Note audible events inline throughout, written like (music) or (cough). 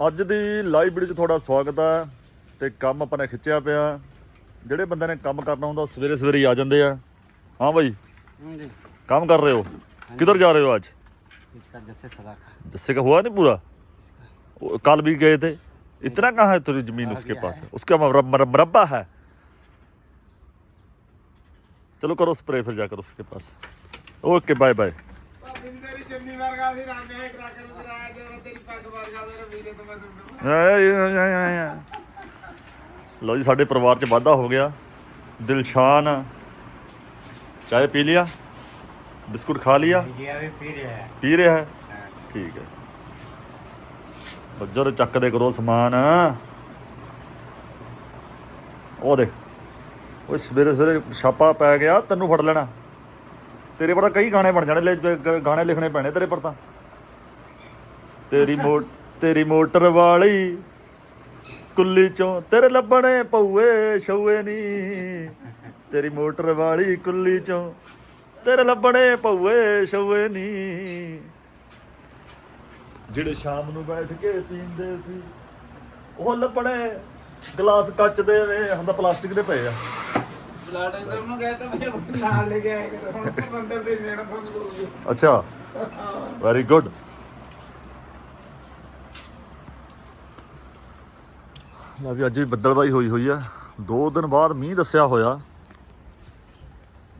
ਅੱਜ ਦੀ live video 'ਚ ਤੁਹਾਡਾ ਸਵਾਗਤ ਹੈ ਤੇ ਕੰਮ ਆਪਾਂ ਨੇ ਖਿੱਚਿਆ ਪਿਆ ਜਿਹੜੇ ਬੰਦੇ ਨੇ ਕੰਮ ਕਰਨਾ ਹੁੰਦਾ ਸਵੇਰੇ ਸਵੇਰੇ ਹੀ ਆ ਜਾਂਦੇ ਆ ਹਾਂ ਭਾਈ हाँ जी काम कर रहे हो किधर जा रहे हो आज इसका जैसे सदा का जिससे का हुआ नहीं पूरा वो कल भी गए थे इतना कहाँ है तेरी जमीन आ उसके गया पास है। उसका मरब- मरब- मरब्बा है चलो करो स्प्रे फिर जाकर उसके पास ओके बाय बाय ਤੇਰੀ ਅਸੀਂ ਲਓ ਜੀ ਸਾਡੇ ਪਰਿਵਾਰ 'ਚ ਵਾਧਾ ਹੋ ਗਿਆ। ਦਿਲਸ਼ਾਨ ਚਾਹ ਪੀ ਲਿਆ? ਬਿਸਕੁਟ ਖਾ ਲਿਆ? ਪੀ ਰਿਹਾ ਹੈ। ਠੀਕ ਹੈ। ਬੱਜਰ ਚੱਕਦੇ ਕਰੋ ਸਮਾਨ। ਉਹ ਦੇਖ। ਓਏ ਸਵੇਰੇ ਸਵੇਰੇ ਛਾਪਾ ਪੈ ਗਿਆ ਤੈਨੂੰ ਫੜ ਲੈਣਾ। ਤੇਰੇ ਪਰ ਤਾਂ ਕਈ ਗਾਣੇ ਬਣ ਜਾਣੇ ਲੈ- ਗ- ਗਾਣੇ ਲਿਖਣੇ ਪੈਣੇ ਤੇਰੇ ਪਰ ਤਾਂ। ਤੇਰੀ ਮੋਟ ਤੇਰੀ ਮੋਟਰ ਵਾਲੀ ਕੁੱਲੀ ਚੋਂ ਤੇਰੇ ਲੱਭਣੇ ਪਊਏ ਛਊਏ ਨੀ। ਤੇਰੀ ਮੋਟਰ ਵਾਲੀ ਕੁੱਲੀ ਚੋਂ ਤੇਰੇ ਲੱਭਣੇ ਪਊਏ ਛਊਏ ਨੀ। ਜਿਹੜੇ ਸ਼ਾਮ ਨੂੰ ਬੈਠ ਕੇ ਪੀਂਦੇ ਸੀ ਉਹ ਲੱਭਣੇ ਗਲਾਸ ਕੱਚ ਦੇ ਨੇ ਹੁਣ ਤਾਂ ਪਲਾਸਟਿਕ ਦੇ ਪਏ ਆ। ਬਲੱਡ ਇੰਦਰ ਨੂੰ ਗਏ ਤਾਂ ਮੇਰੇ (laughs) ਨਾਲ ਲੈ ਕੇ ਆਏ ਕਰੋ। ਹੁਣ ਮੰਦਰ ਦੇ ਨੇੜੇ ਫੋਨ ਕਰੂਗੇ ਅੱਛਾ। ਵੈਰੀ ਗੁੱਡ ਲਾ ਵੀ ਅੱਜ ਵੀ ਬੱਦਲਬਾਈ ਹੋਈ ਹੋਈ ਆ। ਦੋ ਦਿਨ ਬਾਅਦ ਮੀਂਹ ਦੱਸਿਆ ਹੋਇਆ।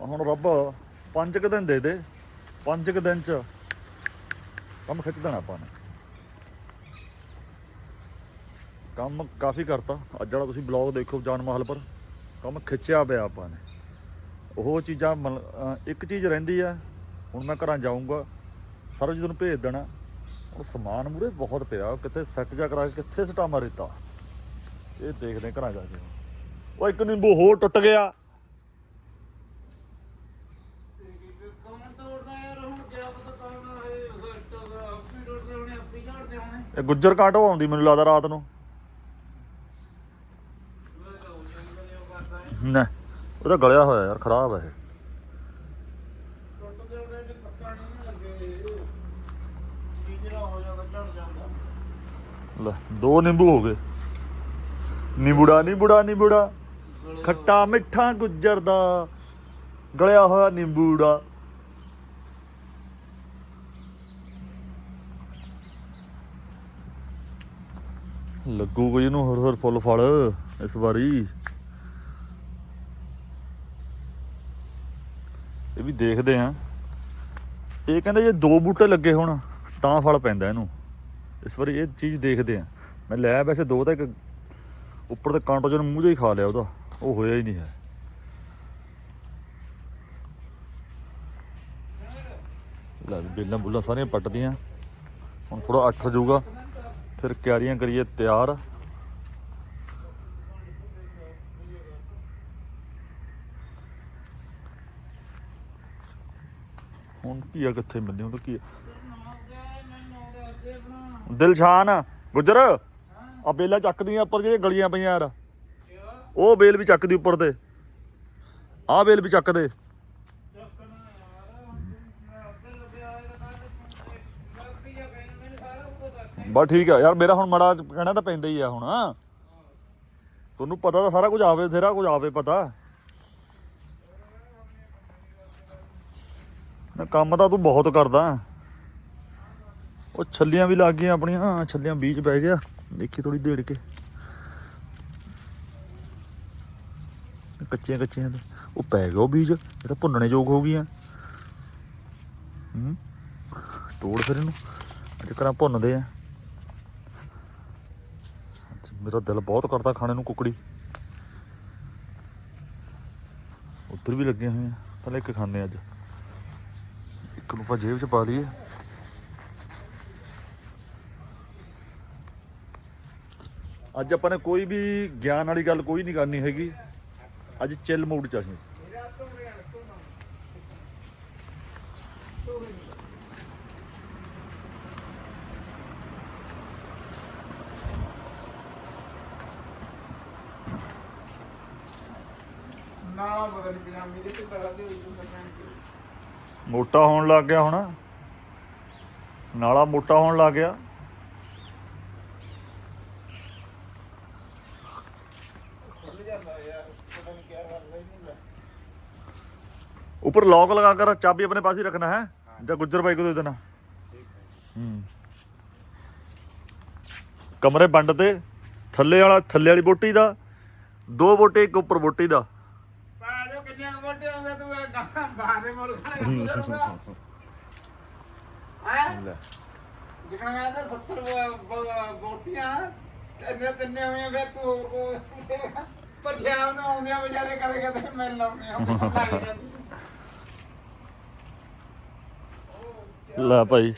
ਹੁਣ ਰੱਬ ਪੰਜ ਕੁ ਦਿਨ ਦੇ ਦੇ। ਪੰਜ ਕੁ ਦਿਨ ਚ ਕੰਮ ਖਿੱਚ ਦੇਣਾ ਆਪਾਂ ਨੇ। ਕੰਮ ਕਾਫੀ ਕਰਤਾ। ਅੱਜ ਜਿਹੜਾ ਤੁਸੀਂ ਬਲੌਗ ਦੇਖੋ ਜਾਨ ਮਹਲ ਪਰ। ਕੰਮ ਖਿੱਚਿਆ ਪਿਆ ਆਪਾਂ ਨੇ। ਉਹ ਚੀਜ਼ਾਂ ਮਲ- ਇੱਕ ਚੀਜ਼ ਰਹਿੰਦੀ ਆ, ਹੁਣ ਮੈਂ ਘਰਾਂ ਜਾਊਂਗਾ ਸਰਬਜੀਤ ਨੂੰ ਭੇਜ ਦੇਣਾ। ਉਹ ਸਮਾਨ ਮੂਰੇ ਬਹੁਤ ਪਿਆ ਕਿੱਥੇ ਸੈੱਟ ਜਾ ਕਰਾ ਕੇ ਕਿੱਥੇ ਸਟਾਮਾ ਰੇਤਾ ਇਹ ਦੇਖਦੇ ਘਰਾਂ ਜਾ ਕੇ। ਉਹ ਇੱਕ ਨਿੰਬੂ ਹੋਰ ਟੁੱਟ ਗਿਆ। ਇਹ ਗੁੱਜਰ ਕਾਟੋ ਆਉਂਦੀ, ਮੈਨੂੰ ਲੱਗਦਾ ਰਾਤ ਨੂੰ ਮੈਂ ਤਾਂ ਉਹ ਜੰਗਲ ਉਹ ਕਰਦਾ ਗਲਿਆ ਹੋਇਆ ਯਾਰ, ਖਰਾਬ ਹੈ ਇਹ। ਲੈ, ਦੋ ਨਿੰਬੂ ਹੋ ਗਏ। ਨਿਬੂੜਾ ਨਿਬੂੜਾ, ਨਿੰਬੂੜਾ। ਖੱਟਾ ਮਿੱਠਾ ਗੁੱਜਰ ਦਾ। ਗਲਿਆ ਹੋਇਆ ਨਿੰਬੂੜਾ। ਲੱਗੂ ਕੋਈ ਇਹਨੂੰ ਹੋਰ ਹੋਰ ਫੁੱਲ ਫਲ ਇਸ ਵਾਰੀ। ਇਹ ਵੀ ਦੇਖਦੇ ਆ ਇਹ ਕਹਿੰਦੇ ਜੇ ਦੋ ਬੂਟੇ ਲੱਗੇ ਹੋਣ, ਤਾਂ ਫਲ ਪੈਂਦਾ ਇਹਨੂੰ। ਇਸ ਵਾਰੀ ਇਹ ਚੀਜ਼ ਦੇਖਦੇ ਆ ਮੈਂ ਲੈ ਵੈਸੇ ਦੋ ਤਾਂ ਇੱਕ ਉੱਪਰ ਤੇ ਕਾਂਟੋ ਜਨ ਮੂੰਹ ਜਿਹਾ ਹੀ ਖਾ ਲਿਆ ਉਹਦਾ। ਉਹ ਹੋਇਆ ਹੀ ਨਹੀਂ ਹੈ। ਲੈ ਬੇਲਾਂ ਬੁੱਲਾਂ ਸਾਰੀਆਂ ਪੱਟਦੀਆਂ। ਹੁਣ ਥੋੜਾ ਅੱਠ ਜਾਊਗਾ ਫਿਰ ਕਿਆਰੀਆਂ ਕਰੀਏ ਤਿਆਰ। ਹੁਣ ਕਿੱਥੇ ਮਿਲਣੀ ਹੁਣ ਕੀ ਦਿਲਸ਼ਾਨ ਗੁੱਜਰ ਆ ਬੇਲਾਂ ਚੱਕਦੀਆਂ ਉੱਪਰ ਜਿਹੜੇ ਗਲੀਆਂ ਪਈਆਂ ਯਾਰ। ਉਹ ਬੇਲ ਵੀ ਚੱਕਦੀ ਉੱਪਰ ਤੇ। ਆਹ ਬੇਲ ਵੀ ਚੱਕਦੇ। ਬਸ ਠੀਕ ਆ। ਯਾਰ ਮੇਰਾ ਹੁਣ ਮੜਾ ਕਹਿਣਾ ਤਾਂ ਪੈਂਦਾ ਹੀ ਆ ਹੁਣ। ਤੁਹਾਨੂੰ ਪਤਾ ਤਾਂ ਸਾਰਾ ਕੁਝ ਆਵੇ ਤੇਰਾ ਕੁਝ ਆਵੇ ਪਤਾ। ਕੰਮ ਤਾਂ ਤੂੰ ਬਹੁਤ ਕਰਦਾ। ਉਹ ਛੱਲੀਆਂ ਵੀ ਲੱਗ ਗਈਆਂ ਆਪਣੀਆਂ, ਛੱਲੀਆਂ ਬੀਜ ਪੈ ਗਿਆ। ਦੇਖੀ ਥੋੜੀ ਦੇੜ ਕੇ। ਕੱਚੀਆਂ ਕੱਚੀਆਂ ਤੇ। ਉਹ ਪੈ ਗਿਆ ਉਹ ਬੀਜ, ਇਹ ਤਾਂ ਭੁੰਨਣੇ ਯੋਗ ਹੋ ਗਈਆਂ। ਹੂੰ, ਤੋੜ ਫਿਰ ਇਹਨੂੰ। ਅੱਜ ਕਰਾਂ ਭੁੰਨਦੇ ਆ। ਮੇਰਾ ਦਿਲ ਬਹੁਤ ਕਰਦਾ ਖਾਣੇ ਨੂੰ ਕੁਕੜੀ। ਉੱਧਰ ਵੀ ਲੱਗੀਆਂ ਹੋਈਆਂ, ਪਹਿਲਾਂ ਇੱਕ ਖਾਣੇ ਅੱਜ। ਇੱਕ ਨੂੰ ਆਪਾਂ ਜੇਬ 'ਚ ਪਾ ਲਈਏ। ਅੱਜ ਆਪਾਂ ਨੇ ਕੋਈ ਵੀ ਗਿਆਨ ਵਾਲੀ ਗੱਲ ਕੋਈ ਨਹੀਂ ਕਰਨੀ ਹੈਗੀ। ਅੱਜ ਚਿੱਲ ਮੂਡ ਚ ਅਸੀਂ। ਨਾ ਬਦਲ ਪਜਾਮੀ ਦੇ ਤੇ ਕਰਾ ਦੇ ਉਸ ਮੋਟਾ ਹੋਣ ਲੱਗ ਗਿਆ ਹੁਣ। ਨਾਲਾ ਮੋਟਾ ਹੋਣ ਲੱਗ ਗਿਆ। ਉੱਪਰ लॉक ਲਗਾ कर ਚਾਬੀ ਆਪਣੇ ਪਾਸੇ ਰੱਖਣਾ ਹੈ, ਜਾਂ या गुज्जर भाई ਦੇ दे ਕਮਰੇ ਵੰਡ ਤੇ ਥੱਲੇ ਵਾਲਾ, ਥੱਲੇ ਵਾਲੀ ਬੋਟੀ ਦਾ, ਦੋ ਬੋਟੇ, ਇੱਕ ਉੱਪਰ ਬੋਟੀ ਦਾ। ਗਾਂ ਬਾਹਰੇ ਮੁੜ ਕਰੇਗਾ ਹੈ ਜਿਕਣਾ ਕਹਿੰਦਾ 70 ਬ- ਬ- ਬੋਟੀਆਂ ਇੰਨੇ ਤਿੰਨੇ ਹੋਈਆਂ ਫਿਰ ਤੂੰ ਹੋਰ ਕੋ ਪਰ ਸ਼ਾਮ ਨੂੰ ਆਉਂਦੀਆਂ ਵਿਚਾਰੇ ਕਦੇ ਕਦੇ ਮਿਲ ਲਾਉਂਦੇ ਆ ਲੱਗ ਜਾਂਦੀ ਲੈ ਭਾਈ।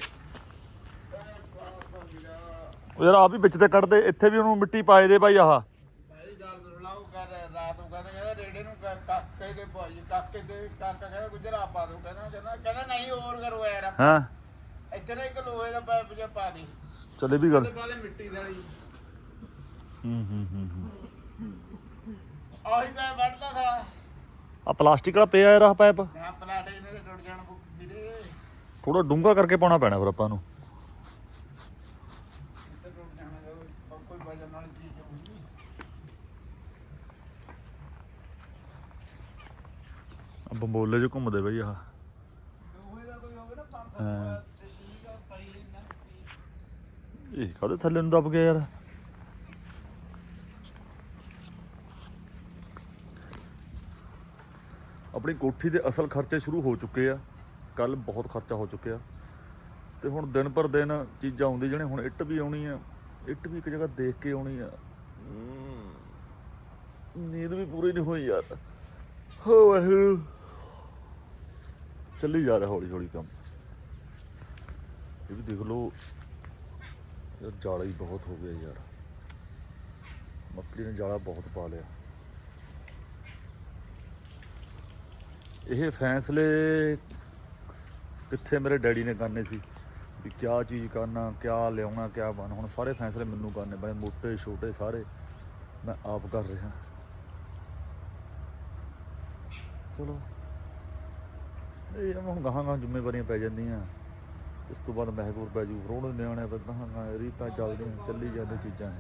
ਉਹ ਯਾਰ ਆ ਵੀ ਵਿੱਚ ਤੇ ਕੱਢ ਦੇ ਇੱਥੇ ਵੀ ਉਹਨੂੰ ਮਿੱਟੀ ਪਾਏ ਦੇ ਭਾਈ ਆਹ ਭਾਈ ਗੱਲ ਲਾਉ ਕਰ ਰਾਤ ਨੂੰ ਕਹਿੰਦਾ ਕਹਿੰਦਾ ਰੇੜੇ ਨੂੰ ਕ- ਕਾਕੇ ਦੇ ਭਾਈ ਕਾਕੇ ਦੇ ਕਾਕਾ ਕਹਿੰਦਾ ਗੁਜਰਾ ਪਾ ਦੋ। ਕਹਿੰਦਾ ਕਹਿੰਦਾ ਕਹਿੰਦਾ ਨਹੀਂ ਹੋਰ ਕਰੋ ਯਾਰ। ਹਾਂ। ਇੱਥੇ ਨਾ ਇੱਕ ਲੋਹੇ ਦਾ ਪਾਈਪ ਜਿਹਾ ਪਾ ਦੇ। ਚੱਲੇ ਵੀ ਗੱਲ ਤੇ ਬਾਲੇ ਮਿੱਟੀ ਦਾ ਹੀ ਹੂੰ ਹੂੰ ਹੂੰ। ਹੂੰ ਆਹੀ ਪੈ ਵੱਢਦਾ ਸਾਲਾ। ਆ ਪਲਾਸਟਿਕ ਵਾਲਾ ਪਿਆ ਯਾਰ ਆਹ ਪਾਈਪ। ਨਾ ਪਲਾਟੇ ਇਹਨੇ ਤੇ ਟੁੱਟ ਜਾਣ ਕੋ ਵੀਰੇ। ਥੋੜਾ ਡੂੰਘਾ ਕਰਕੇ ਪਾਉਣਾ ਪੈਣਾ ਫਿਰ ਆਪਾਂ ਨੂੰ ਇੱਥੇ ਟੁੱਟ ਜਾਣਾ ਜਦੋਂ ਕੋਈ ਵਜਨ ਨਾਲ ਚੀਜ਼ ਹੋਊਗੀ ਆ ਚ ਘੁੰਮਦੇ ਬਈ ਆਹ। ਇਹ ਕਾਹਦੇ ਥੱਲੇ ਨੂੰ ਦਬ ਗਿਆ ਯਾਰ? ਆਪਣੀ ਕੋਠੀ ਦੇ ਅਸਲ ਖਰਚੇ ਸ਼ੁਰੂ ਹੋ ਚੁੱਕੇ ਆ। ਕੱਲ ਬਹੁਤ ਖਰਚਾ ਹੋ ਚੁੱਕਿਆ। ਤੇ ਹੁਣ ਦਿਨ ਪਰ ਦਿਨ ਚੀਜ਼ਾਂ ਆਉਂਦੀ ਜਿਹੜੇ ਹੁਣ ਇੱਟ ਵੀ ਆਉਣੀ ਆ। ਇੱਟ ਵੀ ਇੱਕ ਜਗ੍ਹਾ ਦੇਖ ਕੇ ਆਉਣੀ ਆ। ਨੀਂਦ ਵੀ ਪੂਰੀ ਨਹੀਂ ਹੋਈ ਯਾਰ। ਹੋ ਵਾਹਿਗੁਰੂ। ਚੱਲੀ ਜਾ ਰਿਹਾ ਹੌਲੀ ਹੌਲੀ ਕੰਮ। ਇਹ ਵੀ ਦੇਖ ਲਓ, ਯਾਰ ਜਾਲਾ ਹੀ ਬਹੁਤ ਹੋ ਗਿਆ ਯਾਰ। ਮੱਕੜੀ ਨੇ ਜਾਲਾ ਬਹੁਤ ਪਾ ਲਿਆ। ਇਹ ਫੈਸਲੇ ਕਿੱਥੇ ਮੇਰੇ ਡੈਡੀ ਨੇ ਕਰਨੇ ਸੀ? ਵੀ ਕਿਆ ਚੀਜ਼ ਕਰਨਾ, ਕਿਆ ਲਿਆਉਣਾ, ਕਿਆ ਬਣ ਹੁਣ ਸਾਰੇ ਫੈਸਲੇ ਮੈਨੂੰ ਕਰਨੇ ਪਏ, ਮੋਟੇ, ਛੋਟੇ ਸਾਰੇ ਮੈਂ ਆਪ ਕਰ ਰਿਹਾ। ਚਲੋ। ਇਹ ਹੁਣ ਗਾਹਾਂ ਗਾਹਾਂ ਜ਼ਿੰਮੇਵਾਰੀਆਂ ਪੈ ਜਾਂਦੀਆਂ। ਇਸ ਤੋਂ ਬਾਅਦ ਮਹਿਬੂਰ ਪੈ ਜੂ ਰੋਣ ਨਿਆਣੇ ਪਰ ਗਾਹਾਂ ਗਾਹਾਂ ਰੀਤਾਂ ਚੱਲਦੀਆਂ, ਚੱਲੀ ਜਾਂਦੀਆਂ ਚੀਜ਼ਾਂ ਹੈ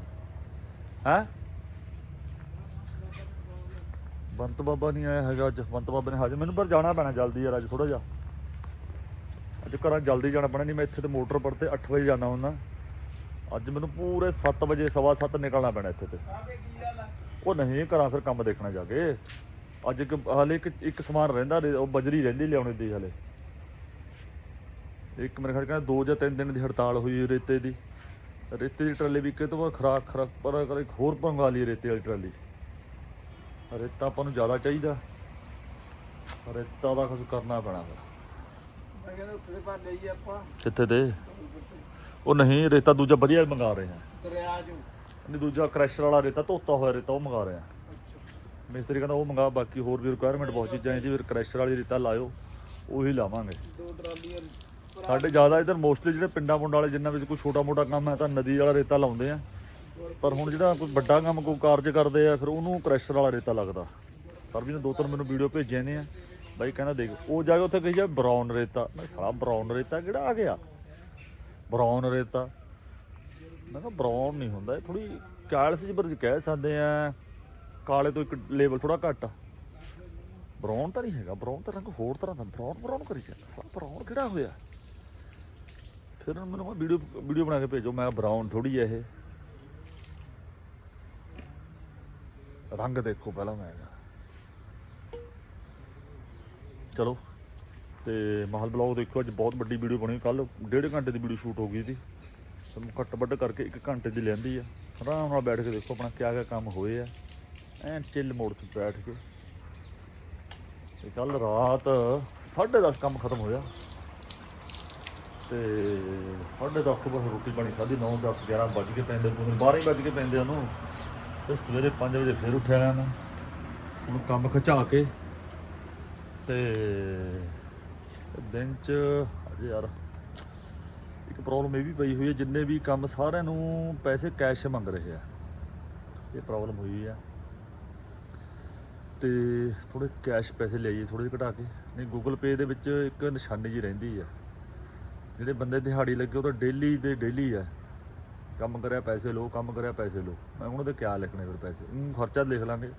ਹੈ? ਬੰਤ ਬਾਬਾ ਨਹੀਂ ਆਇਆ ਹੈਗਾ ਅੱਜ, ਬੰਤ ਬਾਬਾ ਨੇ ਹਾਜ਼ਰ। ਮੈਨੂੰ ਪਰ ਜਾਣਾ ਪੈਣਾ ਜਲਦੀ ਯਾਰ ਅੱਜ ਥੋੜਾ ਜਿਹਾ। ਅੱਜ ਘਰਾਂ ਜਲਦੀ ਜਾਣਾ ਪੈਣਾ, ਨਹੀਂ ਮੈਂ ਇੱਥੇ ਤੇ ਮੋਟਰ ਪਰ ਤੇ 8 ਵਜੇ ਜਾਣਾ ਹੁੰਦਾ। ਅੱਜ ਮੈਨੂੰ ਪੂਰੇ 7 ਵਜੇ, ਸਵਾ 7 ਨਿਕਲਣਾ ਪੈਣਾ ਇੱਥੇ ਤੇ। ਉਹ ਨਹੀਂ ਘਰਾਂ ਫਿਰ ਕੰਮ ਦੇਖਣਾ ਜਾ ਕੇ। ਅੱਜ ਇੱਕ ਹਾਲੇ ਇੱਕ ਇੱਕ ਸਮਾਨ ਰਹਿੰਦਾ ਉਹ ਬਜਰੀ ਰਹਿੰਦੀ ਲਿਆਉਣੇ ਦੀ ਹਾਲੇ। ਇੱਕ ਮੇਰੇ ਖਿਆਲ ਕਹਿੰਦਾ ਦੋ ਜਾਂ ਤਿੰਨ ਦਿਨ ਦੀ ਹੜਤਾਲ ਹੋਈ ਰੇਤੇ ਦੀ। ਰੇਤੇ ਦੀ ਟਰਾਲੀ ਵੀ ਕਿਤੋਂ ਬਾਅਦ ਖਰਾਕ ਖਰਾਕ ਪਰ ਕਰ ਇੱਕ ਹੋਰ ਪੰਗਾ ਲਈ ਰੇਤੇ ਵਾਲੀ ਟਰਾਲੀ। ਰੇਤਾ ਆਪਾਂ ਨੂੰ ਜ਼ਿਆਦਾ ਚਾਹੀਦਾ। ਰੇਤਾ ਦਾ ਕੁਝ ਕਰਨਾ ਪੈਣਾ ਫਿਰ। ਮੈਂ ਕਹਿੰਦਾ ਉੱਥੇ ਦੇ ਪਾ ਲਈਏ ਆਪਾਂ। ਕਿੱਥੇ ਤੇ ਉਹ ਨਹੀਂ ਰੇਤਾ ਦੂਜਾ ਵਧੀਆ ਮੰਗਾ ਰਹੇ ਹਾਂ ਦਰਿਆ ਚੋਂ। ਨਹੀਂ ਦੂਜਾ ਕ੍ਰੈਸ਼ਰ ਵਾਲਾ ਰੇਤਾ ਧੋਤਾ ਹੋਇਆ ਰੇਤਾ ਉਹ ਮੰਗਾ ਰਹੇ ਹਾਂ ਮਿਸਤਰੀ ਕਹਿੰਦਾ ਉਹ ਮੰਗਾ ਬਾਕੀ ਹੋਰ ਵੀ ਰਿਕੁਆਇਰਮੈਂਟ ਬਹੁਤ ਚੀਜ਼ਾਂ ਇਹਦੀ ਫਿਰ ਕ੍ਰੈਸ਼ਰ ਵਾਲੀ ਰੇਤਾ ਲਾਇਓ ਉਹੀ ਲਾਵਾਂਗੇ। ਦੋ ਟਰਾਲੀਆਂ ਸਾਡੇ ਜ਼ਿਆਦਾ ਇਧਰ ਮੋਸਟਲੀ ਜਿਹੜੇ ਪਿੰਡਾਂ ਪੁੰਡਾਂ ਵਾਲੇ ਜਿੰਨਾ ਵਿੱਚ ਕੋਈ ਛੋਟਾ ਮੋਟਾ ਕੰਮ ਹੈ ਤਾਂ ਨਦੀ ਵਾਲਾ ਰੇਤਾ ਲਾਉਂਦੇ ਆ। ਪਰ ਹੁਣ ਜਿਹੜਾ ਕੋਈ ਵੱਡਾ ਕੰਮ ਕੋਈ ਕਾਰਜ ਕਰਦੇ ਆ ਫਿਰ ਉਹਨੂੰ ਕ੍ਰੈਸ਼ਰ ਵਾਲਾ ਰੇਤਾ ਲੱਗਦਾ। ਸਰ ਵੀ ਨੇ ਦੋ ਤਿੰਨ ਮੈਨੂੰ ਵੀਡੀਓ ਭੇਜੇ ਨੇ ਆ। ਬਾਈ ਕਹਿੰਦਾ ਦੇਖ ਉਹ ਜਾ ਕੇ ਉੱਥੇ ਕਹੀ ਜਾ ਬਰਾਊਨ ਰੇਤਾ। ਮੈਂ ਸਾਲਾ ਬਰਾਊਨ ਰੇਤਾ ਕਿਹੜਾ ਆ ਗਿਆ? ਬਰਾਊਨ ਰੇਤਾ। ਮੈਂ ਕਿਹਾ ਬਰਾਊਨ ਨਹੀਂ ਹੁੰਦਾ ਇਹ ਥੋੜੀ ਕਾਲਸ ਜਿਹੀ ਪਰ ਕਹਿ ਸਕਦੇ ਆ। ਕਾਲੇ ਤੋਂ ਇੱਕ ਲੈਵਲ ਥੋੜਾ ਘੱਟ ਆ। ਬਰਾਊਨ ਤਾਂ ਨਹੀਂ ਹੈਗਾ, ਬਰਾਊਨ ਤਾਂ ਰੰਗ ਹੋਰ ਤਰ੍ਹਾਂ ਦਾ, ਬਰਾਊਨ ਬਰਾਊਨ ਕਰੀ ਜਾਂਦਾ। ਸਾਲਾ ਬਰਾਊਨ ਕਿਹੜਾ ਹੋਇਆ? ਫਿਰ ਉਹਨੇ ਮੈਨੂੰ ਵੀਡੀਓ ਵੀਡੀਓ ਬਣਾ ਕੇ ਭੇਜੋ, ਮੈਂ ਬਰਾਊਨ ਥੋੜੀ ਹੈ ਇਹ। ਰੰਗ ਦੇਖੋ ਪਹਿਲਾਂ ਮੈਂ। ਕਿਹਾ। ਚਲੋ, ਤੇ ਮਾਹਲ ਬਲੌਗ ਦੇਖੋ ਅੱਜ ਬਹੁਤ ਵੱਡੀ ਵੀਡੀਓ ਬਣੀ। ਕੱਲ ਡੇਢ ਘੰਟੇ ਦੀ ਵੀਡੀਓ ਸ਼ੂਟ ਹੋ ਗਈ ਸੀ। ਤੁਹਾਨੂੰ ਘੱਟ ਵੱਡ ਕਰਕੇ 1 ਘੰਟੇ ਦੀ ਲੈਂਦੀ ਆ। ਆਰਾਮ ਨਾਲ ਬੈਠ ਕੇ ਦੇਖੋ ਆਪਣਾ ਕਿਆ ਕਿਆ ਕੰਮ ਹੋਏ ਆ। ਐਨ ਚਿੱਲ ਮੋੜ ਤੇ ਬੈਠ ਕੇ। ਤੇ ਕੱਲ ਰਾਤ 10:30 ਕੰਮ ਖਤਮ ਹੋਇਆ। ਤੇ 10:30 ਤੋਂ ਬਾਅਦ ਰੋਟੀ ਪਾਣੀ ਖਾਧੀ 9 10 11 ਵੱਜ ਕੇ ਪੈਂਦੇ ਪੂਰੇ 12 ਹੀ ਵੱਜ ਕੇ ਪੈਂਦੇ ਉਹਨੂੰ। ਤੇ ਸਵੇਰੇ 5 ਵਜੇ ਫਿਰ ਉੱਠਿਆ ਮੈਂ ਹੁਣ ਕੰਮ ਖਿਚਾ ਕੇ। ਤੇ ਦਿਨ ਚ ਅਜੇ ਯਾਰ ਇੱਕ ਪ੍ਰੋਬਲਮ ਇਹ ਵੀ ਪਈ ਹੋਈ ਹੈ, ਜਿੰਨੇ ਵੀ ਕੰਮ ਸਾਰਿਆਂ ਨੂੰ ਪੈਸੇ ਕੈਸ਼ ਮੰਗ ਰਹੇ ਆ। ਇਹ ਪ੍ਰੋਬਲਮ ਹੋਈ ਆ। ਤੇ ਥੋੜੇ ਕੈਸ਼ ਪੈਸੇ ਲਈਏ ਥੋੜੇ ਜਿਹੇ ਘਟਾ ਕੇ। ਨਹੀਂ ਗੂਗਲ ਪੇ ਦੇ ਵਿੱਚ ਇੱਕ ਨਿਸ਼ਾਨੀ ਜੀ ਰਹਿੰਦੀ ਆ। ਜਿਹੜੇ ਬੰਦੇ ਦਿਹਾੜੀ ਲੱਗੇ, ਉਹ ਤਾਂ ਡੇਲੀ ਦੇ ਡੇਲੀ ਆ। ਕੰਮ ਕਰਿਆ ਪੈਸੇ ਲਓ, ਕੰਮ ਕਰਿਆ ਪੈਸੇ ਲਓ। ਮੈਂ ਹੁਣ ਉਹਦੇ ਕਿਆ ਲਿਖਣੇ ਫਿਰ ਪੈਸੇ? ਉਹ ਖਰਚਾ ਲਿਖ ਲਾਂਗੇ।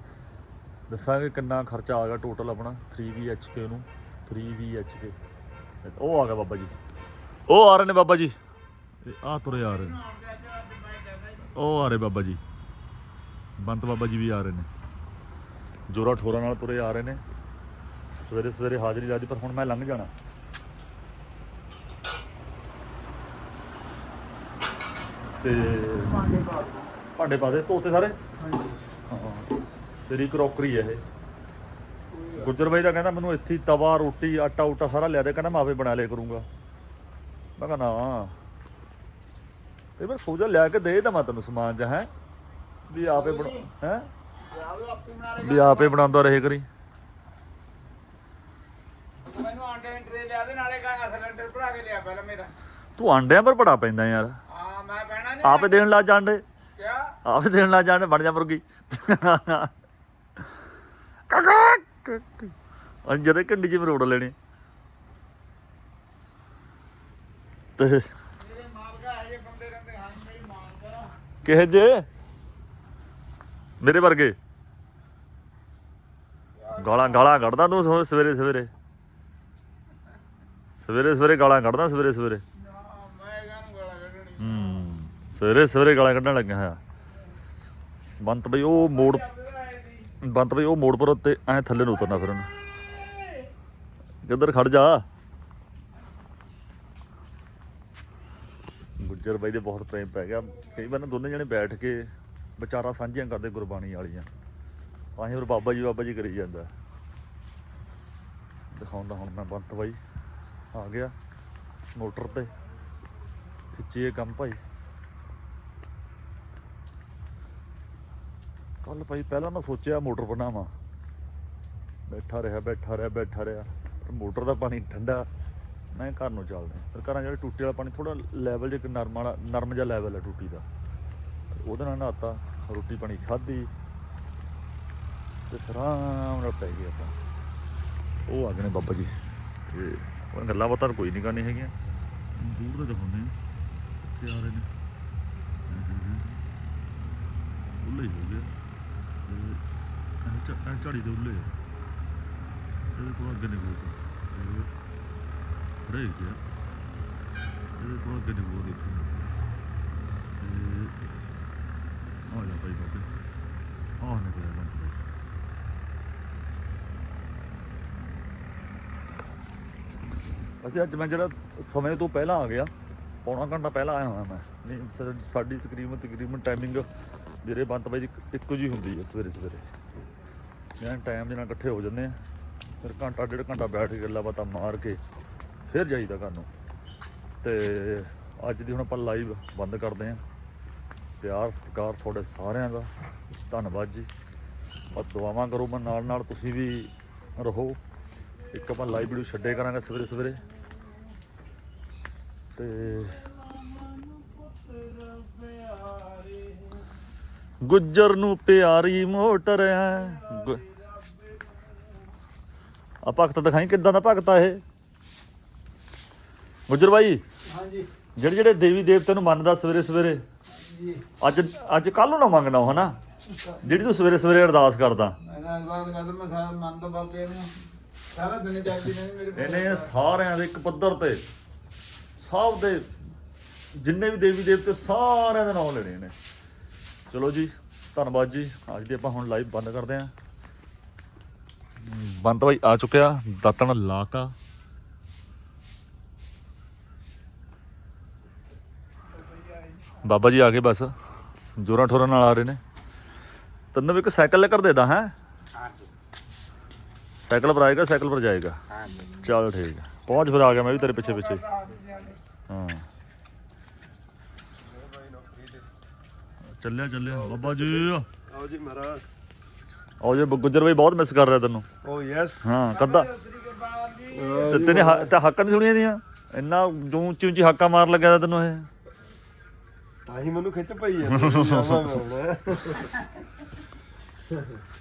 ਦੱਸਾਂਗੇ ਕਿੰਨਾ ਖਰਚਾ ਆ ਗਿਆ ਟੋਟਲ ਆਪਣਾ 3VHK ਨੂੰ। 3VHK ਉਹ ਆ ਗਿਆ ਬਾਬਾ ਜੀ। ਉਹ ਆ ਰਹੇ ਨੇ ਬਾਬਾ ਜੀ। ਆ ਤੁਰੇ ਆ ਰਹੇ ਨੇ। ਉਹ ਆ ਰਹੇ ਬਾਬਾ ਜੀ। ਬੰਤ ਬਾਬਾ ਜੀ ਵੀ ਆ ਰਹੇ ਨੇ। ਜੋਰਾ ਠੋਰਾ ਨਾਲ ਤੁਰੇ ਆ ਰਹੇ ਨੇ। ਸਵੇਰੇ ਸਵੇਰੇ ਹਾਜ਼ਰੀ ਲਾਦੀ ਪਰ ਹੁਣ ਮੈਂ ਲੰਘ ਜਾਣਾ। ਤੇ ਭਾਂਡੇ ਪਾ ਦੇ ਧੋਤੇ ਸਾਰੇ? ਹਾਂ ਤੇਰੀ ਕਰੋਕਰੀ ਹੈ ਇਹ। ਗੁੱਜਰ ਬਾਈ ਦਾ ਕਹਿੰਦਾ ਮੈਨੂੰ ਇੱਥੇ ਤਵਾ ਰੋਟੀ ਆਟਾ ਉਟਾ ਸਾਰਾ ਲਿਆ ਦੇ। ਕਹਿੰਦਾ ਮੈਂ ਆਪੇ ਬਣਾ ਲਿਆ ਕਰੂੰਗਾ। ਮੈਂ ਕਹਿੰਦਾ ਨਾ। ਤੇ ਮੈਂ ਸੋਚਿਆ ਲਿਆ ਕੇ ਦੇ ਦਵਾਂ ਤੈਨੂੰ ਸਮਾਨ ਜਾਂ ਹੈ। ਵੀ ਆਪੇ ਬਣਾ ਹੈ? ਵੀ ਆਪੇ ਬਣਾਉਂਦਾ ਰਹੇ ਕਰੀ। ਮੈਨੂੰ ਆਂਡੇ ਟਰੇ ਲਿਆ ਦੇ ਨਾਲੇ ਕਾ ਸਿਲੰਡਰ ਭਰਾ ਕੇ ਲਿਆ ਪਹਿਲਾਂ ਮੇਰਾ। ਤੂੰ ਆਂਡਿਆਂ ਪਰ ਬੜਾ ਪੈਂਦਾ ਯਾਰ। ਹਾਂ ਮੈਂ ਪੈਣਾ ਨਹੀਂ ਆਪੇ ਦੇਣ ਲੱਗ ਜਾਂਦੇ ਕਿਆ? ਆਪੇ ਦੇਣ ਲੱਗ ਜਾਂਦੇ ਬਣ ਜਾ ਮੁਰਗੀ। ਕਾਕਾ! ਅੰਜਰ ਕੰਡੀ ਚ ਮਰੋੜ ਲੈਣੇ। ਤੇ ਮੇਰੇ ਮਾਲਕਾ ਇਹ ਬੰਦੇ ਰਹਿੰਦੇ ਹਨ ਮੇਰੀ ਮਾਲਕਾ ਕਿਹੇ ਜੇ ਮੇਰੇ ਵਰਗੇ? ਗਾਲਾਂ ਗਾਲਾਂ ਕੱਢਦਾ ਤੂੰ ਸਵੇਰੇ ਸਵੇਰੇ ਸਵੇਰੇ। ਸਵੇਰੇ ਸਵੇਰੇ ਗਾਲਾਂ ਕੱਢਦਾ, ਸਵੇਰੇ ਸਵੇਰੇ। ਨਾ ਮੈਂ ਗਾਨੂੰ ਗਾਲਾਂ ਕੱਢਣੀ ਹੂੰ, ਸਵੇਰੇ ਸਵੇਰੇ ਗਾਲਾਂ ਕੱਢਣ ਲੱਗਿਆ ਹੋਇਆ। ਬੰਤ ਬਈ ਉਹ ਮੋੜ ਬੰਤ ਬਈ ਉਹ ਮੋੜ ਪਰ ਉੱਤੇ ਐ ਥੱਲੇ ਨੂੰ ਉਤਰਨਾ ਫਿਰ ਉਹਨੂੰ ਕਿੱਧਰ ਖੜ ਜਾ? ਗੁੱਜਰ ਬਾਈ ਦੇ ਬਹੁਤ ਪ੍ਰੇਮ ਪੈ ਗਿਆ। ਕਈ ਵਾਰ ਨਾ ਦੋਨੇ ਜਣੇ ਬੈਠ ਕੇ ਵਿਚਾਰਾਂ ਸਾਂਝੀਆਂ ਕਰਦੇ ਗੁਰਬਾਣੀ ਵਾਲੀਆਂ। ਤਾਂ ਹੀ ਫਿਰ ਬਾਬਾ ਜੀ ਬਾਬਾ ਜੀ ਕਰੀ ਜਾਂਦਾ। ਦਿਖਾਉਂਦਾ ਹੁਣ ਮੈਂ ਬੰਤ ਬਾਈ। ਆ ਗਿਆ ਮੋਟਰ ਤੇ। ਖਿੱਚੀਏ ਕੰਮ ਭਾਈ। ਕੱਲ ਭਾਈ ਪਹਿਲਾਂ ਮੈਂ ਸੋਚਿਆ ਮੋਟਰ ਬਣਾਵਾਂ। ਬੈਠਾ ਰਿਹਾ ਬੈਠਾ ਰਿਹਾ ਬੈਠਾ ਰਿਹਾ। ਪਰ ਮੋਟਰ ਦਾ ਪਾਣੀ ਠੰਡਾ। ਮੈਂ ਘਰ ਨੂੰ ਚੱਲਦਾ ਫਿਰ ਘਰਾਂ ਜਿਹੜੇ ਟੂਟੀ ਵਾਲਾ ਪਾਣੀ ਥੋੜਾ ਲੈਵਲ ਜਿਹਾ ਨਰਮ ਵਾਲਾ ਨਰਮ ਜਿਹਾ ਲੈਵਲ ਹੈ ਟੂਟੀ ਦਾ। ਉਹਦੇ ਨਾਲ ਨਹਾਤਾ, ਰੋਟੀ ਪਾਣੀ ਖਾਧੀ। ਤੇ ਫਿਰ ਆਰਾਮ ਨਾਲ ਪੈ ਗਏ ਆਪਾਂ। ਉਹ ਆ ਗਏ ਨੇ ਬਾਬਾ ਜੀ। ਤੇ ਉਹ ਗੱਲਾਂ ਬਾਤਾਂ ਤਾਂ ਕੋਈ ਨਹੀਂ ਕਰਨੀ ਹੈਗੀਆਂ। ਦੂਰ ਤੋਂ ਦਿਖਾਉਂਦੇ ਆ ਕਿੱਥੇ ਆ ਰਹੇ ਨੇ। ਉੱਲੇ ਹੋ ਗਏ। ਤੇ ਇਹ ਝਾੜੀ ਦੇ ਉੱਲੇ ਆ। ਇਹਦੇ ਕੋਲ ਅੱਗੇ ਨਹੀਂ ਕੋਈ ਰਹਿ ਗਿਆ। ਇਹਦੇ ਕੋਲ ਅੱਗੇ ਨਹੀਂ ਕੋਈ ਤੇ ਆ ਜਾ ਭਾਈ ਬਾਬੇ। ਆ ਨਿਕਲਿਆ। ਵੈਸੇ ਅੱਜ ਮੈਂ ਜਿਹੜਾ ਸਮੇਂ ਤੋਂ ਪਹਿਲਾਂ ਆ ਗਿਆ, ਪੌਣਾ ਘੰਟਾ ਪਹਿਲਾਂ ਆਇਆ ਹੋਇਆ ਮੈਂ। ਨਹੀਂ ਸਾ- ਸਾਡੀ ਤਕਰੀਬਨ ਤਕਰੀਬਨ ਟਾਈਮਿੰਗ ਜਿਹੜੇ ਬੰਤ ਬਾਈ ਦੀ ਇੱਕੋ ਜੀ ਹੁੰਦੀ ਹੈ ਸਵੇਰੇ ਸਵੇਰੇ। ਮੈਂ ਟਾਈਮ ਦੇ ਨਾਲ ਇਕੱਠੇ ਹੋ ਜਾਂਦੇ ਆ, ਫਿਰ ਘੰਟਾ, ਡੇਢ ਘੰਟਾ ਬੈਠ ਕੇ ਗੱਲਾਂ ਬਾਤਾਂ ਮਾਰ ਕੇ ਫਿਰ ਜਾਈਦਾ ਘਰ ਨੂੰ। ਤੇ ਅੱਜ ਦੀ ਹੁਣ ਆਪਾਂ ਲਾਈਵ ਬੰਦ ਕਰਦੇ ਆਂ। ਪਿਆਰ, ਸਤਿਕਾਰ ਤੁਹਾਡੇ ਸਾਰਿਆਂ ਦਾ। ਧੰਨਵਾਦ ਜੀ। ਬਸ ਦੁਆਵਾਂ ਕਰੋ, ਮੈਂ ਨਾਲ ਨਾਲ ਤੁਸੀਂ ਵੀ ਰਹੋ। ਇੱਕ ਆਪਾਂ ਲਾਈਵ ਵੀਡੀਓ ਛੱਡੇ ਕਰਾਂਗੇ ਸਵੇਰੇ ਸਵੇਰੇ। ਤੇ ਗੁੱਜਰ ਨੂੰ ਪਿਆਰੀ ਮੋਟਰ ਐ। ਆ ਭਗਤ ਦਿਖਾਈ ਕਿੱਦਾਂ ਦਾ ਭਗਤ ਆ ਇਹ? ਗੁੱਜਰ ਬਾਈ ਹਾਂਜੀ। ਜਿਹੜੇ ਜਿਹੜੇ ਦੇਵੀ ਦੇਵਤੇ ਨੂੰ ਮੰਨਦਾ ਸਵੇਰੇ ਸਵੇਰੇ ਜੀ। ਅੱਜ ਅੱਜ ਕੱਲ ਨੂੰ ਨਾ ਮੰਗਣਾ ਹੋ ਹਨਾ? ਜਿਹੜੀ ਤੂੰ ਸਵੇਰੇ ਸਵੇਰੇ ਅਰਦਾਸ ਕਰਦਾ। ਇਹਨੇ ਸਾਰਿਆਂ ਦੇ ਇੱਕ ਪੱਧਰ ਤੇ ਸਭ ਦੇ ਜਿੰਨੇ ਵੀ ਦੇਵੀ ਦੇਵਤੇ ਸਾਰਿਆਂ ਦੇ ਨਾਮ ਲੈਣੇ ਨੇ। ਚਲੋ ਜੀ ਧੰਨਵਾਦ ਜੀ। ਅੱਜ ਦੇ ਆਪਾਂ ਹੁਣ ਲਾਈਵ ਬੰਦ ਕਰਦੇ ਆਂ ਬੰਦ ਭਾਈ ਆ ਚੁੱਕਿਆ ਦਾਤਣ ਲਾਤਾ। ਬਾਬਾ ਜੀ ਆ ਗਏ ਬਸ। ਜੋਰਾਂ ਠੋਰਾਂ ਨਾਲ ਆ ਰਹੇ ਨੇ। ਤੈਨੂੰ ਇੱਕ ਸਾਈਕਲ ਲੈ ਕਰ ਦੇਦਾ ਹੈ? ਸਾਈਕਲ ਪਰ ਆਏਗਾ ਸਾਈਕਲ ਪਰ ਜਾਏਗਾ। ਚਲ ਠੀਕ ਹੈ ਪਹੁੰਚ ਫਿਰ ਆ ਗਿਆ ਮੈਂ ਵੀ ਤੇਰੇ ਪਿੱਛੇ ਪਿੱਛੇ ਚੱਲਿਆ ਚੱਲਿਆ। ਬਾਬਾ ਜੀ। ਆਓ ਜੀ ਮਹਾਰਾਜ। ਆਓ ਜੇ ਗੁੱਜਰ ਬਾਈ ਬਹੁਤ ਮਿਸ ਕਰ ਰਿਹਾ ਤੈਨੂੰ। ਓ ਯੈਸ ਹਾਂ ਕੱਦਾ। ਤੇ ਤੇਨੇ ਹ- ਤੇ ਹੱਕਾਂ ਨਹੀਂ ਸੁਣੀਆਂ ਦੀਆਂ ਇੰਨਾ ਜੂੰ ਉੱਚੀ ਉੱਚੀ ਹਾਕਾਂ ਮਾਰ ਲੱਗਿਆ ਤੈਨੂੰ ਇਹ? ਤਾਂ ਹੀ ਮੈਨੂੰ ਖਿੱਚ ਪਈ ਹੁਣ (laughs)